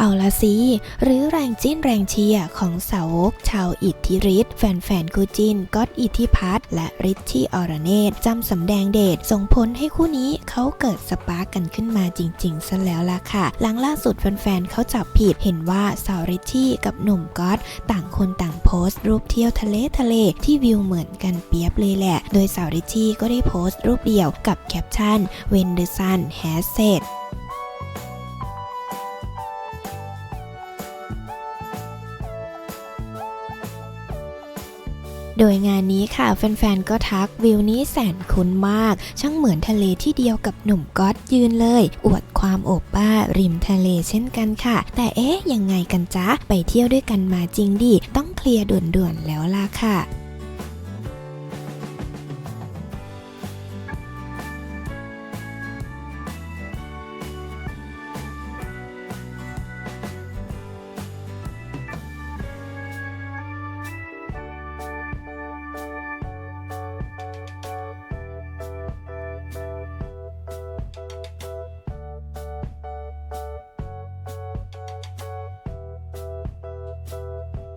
เอาละสิหรือแรงจิ้นแรงเชียร์ของสาวกชาวอิทธิฤทธิ์แฟนๆคู่จินก๊อตอิทธิพัฒน์และริชชี่อรเนตจำสำแดงเดชส่งผลให้คู่นี้เขาเกิดสปาร์กกันขึ้นมาจริงๆซะแล้วล่ะค่ะ หลังล่าสุดแฟนๆเขาจับผิดเห็นว่าสาวริชชี่กับหนุ่มก๊อตต่างคนต่างโพสต์ รูปเที่ยวทะเลทะเลที่วิวเหมือนกันเปียบเลยแหละ โดยสาวริชชี่ก็ได้โพสต์รูปเดียวกับแคปชั่น When the sun has set โดยงานนี้ค่ะ แฟนๆ ก็ทักวิวนี้แสนคุ้นมาก ช่างเหมือนทะเลที่เดียวกับหนุ่มก๊อตยืนเลย อวดความโอบป้าริมทะเลเช่นกันค่ะ แต่เอ๊ะยังไงกันจ๊ะ ไปเที่ยวด้วยกันมาจริงดิ ต้องเคลียร์ด่วนๆแล้วล่ะค่ะ